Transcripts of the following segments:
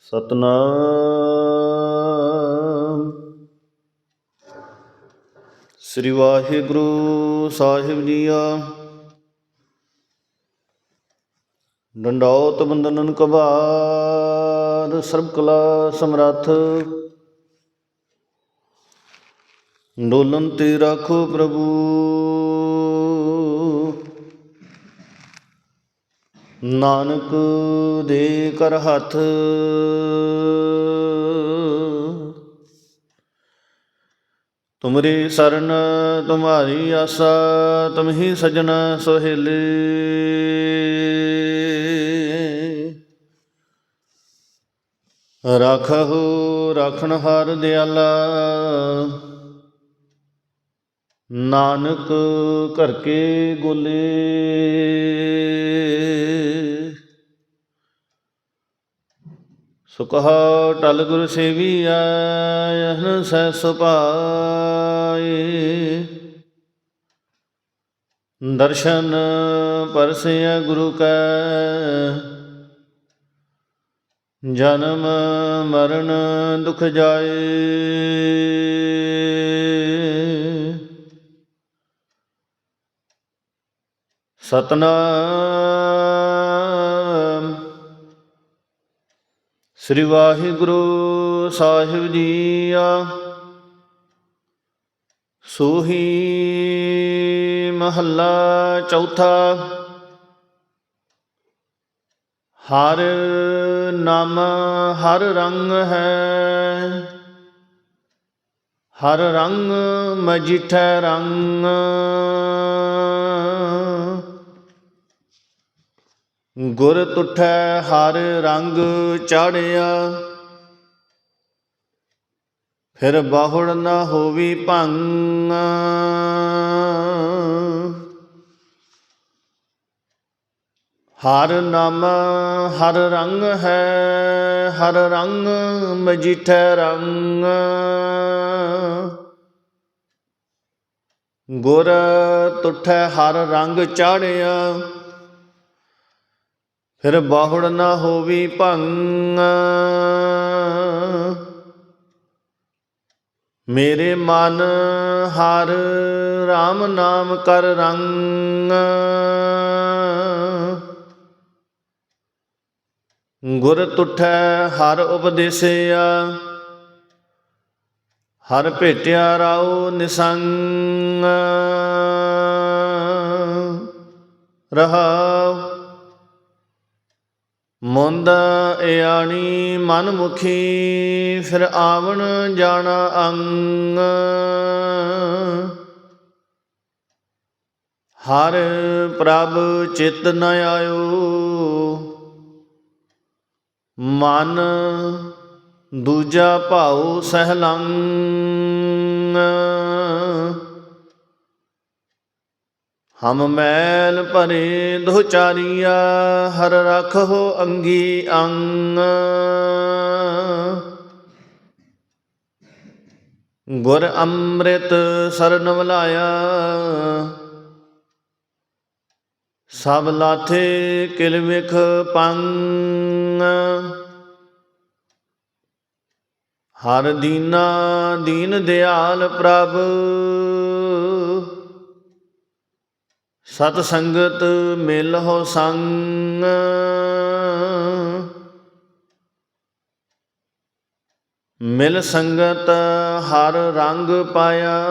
ਸਤਨਾਮ। ਸ੍ਰੀ ਵਾਹਿਗੁਰੂ ਸਾਹਿਬ ਜੀਆ। ਡੰਡੌਤ ਬੰਦਨਨ ਕਬਾਰ ਸਰਬ ਕਲਾ ਸਮਰੱਥ। ਡੋਲਨ ਤੇ ਰੱਖੋ ਪ੍ਰਭੂ। ਨਾਨਕ ਦੇ ਕਰ ਹੱਥ। ਤੁਮਰੀ ਸਰਨ, ਤੁਮਾਰੀ ਆਸਾ, ਤੁਮਹੀ ਸਜਣ ਸੋਹਿਲੇ। ਰਾਖਹੁ, ਰਾਖਣ ਹਾਰ ਦਿਆਲਾ। ਨਾਨਕ ਕਰਕੇ ਗੋਲੇ। ਸੁਕਹਾ ਟਲ ਗੁਰ ਸੇਵੀਆ ਯਹਨ ਸੈ ਸੁਪਾਏ ਦਰਸ਼ਨ ਪਰਸਿਆ ਗੁਰੂ ਕੈ, ਜਨਮ ਮਰਨ ਦੁਖ ਜਾਏ। ਸਤਨਾਮ ਸ੍ਰੀ ਵਾਹਿਗੁਰੂ ਸਾਹਿਬ ਜੀ ਆ। ਸੋਹੀ ਮਹੱਲਾ ਚੌਥਾ। ਹਰ ਨਾਮ ਹਰ ਰੰਗ ਹੈ। ਹਰ ਰੰਗ ਮਜਿਠੈ ਰੰਗ। ਗੁਰ ਤੁਠੈ ਹਰ ਰੰਗ ਚਾੜਿਆ। ਫਿਰ ਬਾਹੁੜ ਨਾ ਹੋਵੀ ਭੰਗ। ਹਰ ਨਾਮ ਹਰ ਰੰਗ ਹੈ, ਹਰ ਰੰਗ ਮਜਿਠੈ ਰੰਗ। ਗੁਰ ਤੁਠੈ ਹਰ ਰੰਗ ਚਾੜਿਆ। ਫਿਰ ਬਾਹੁੜ ਨਾ ਹੋਵੀ ਭੰਗ। ਮੇਰੇ ਮਨ ਹਰ RAM ਨਾਮ ਕਰ ਰੰਗ। ਗੁਰ ਤੁਠੈ ਹਰ ਉਪਦੇਸਿਆ, ਹਰ ਭੇਟਿਆ ਰਾਉ ਨਿਸੰਗ। ਰਹਾਉ ਮੁੰਦ ਇਆਣੀ ਮਨ ਮੁਖੀ ਫਿਰ ਆਵਣ ਜਾਣਾ ਅੰਗ। ਹਰ ਪ੍ਰਭ ਚਿਤ ਨ ਆਇਓ, ਮਨ ਦੂਜਾ ਭਾਉ ਸਹਿਲੰਗ। ਹਮ ਮੈਲ ਭਰੇ ਦੁਚਾਰੀਆ, ਹਰ ਰਖੋ ਅੰਗੀ ਅੰਗ। ਗੁਰ ਅੰਮ੍ਰਿਤ ਸਰਨ ਵਲਾਇਆ, ਸਭ ਲਾਥੇ ਕਿਲ ਵਿਖ ਪੰਗ। ਹਰ ਦੀਨਾ ਦੀਨ ਦਿਆਲ ਪ੍ਰਭ ਸਤ ਸੰਗਤ ਮਿਲ ਹੋ ਸੰਗ। ਮਿਲ ਸੰਗਤ ਹਰ ਰੰਗ ਪਾਇਆ।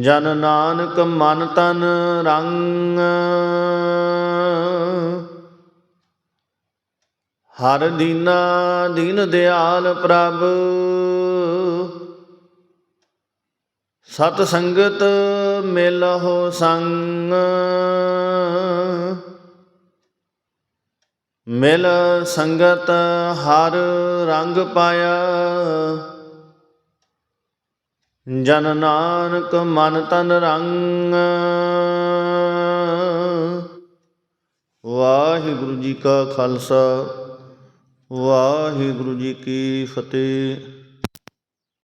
ਜਨ ਨਾਨਕ ਮਨ ਤਨ ਰੰਗ। ਹਰ ਦੀਨਾ ਦੀਨ ਦਿਆਲ ਪ੍ਰਭ। ਸਤ ਸੰਗਤ ਮਿਲ ਹੋ ਸੰਗ। ਮਿਲ ਸੰਗਤ ਹਰ ਰੰਗ ਪਾਇਆ। ਜਨ ਨਾਨਕ ਮਨ ਤਨ ਰੰਗ। ਵਾਹਿਗੁਰੂ ਜੀ ਕਾ ਖਾਲਸਾ, ਵਾਹਿਗੁਰੂ ਜੀ ਕੀ ਫਤਿਹ।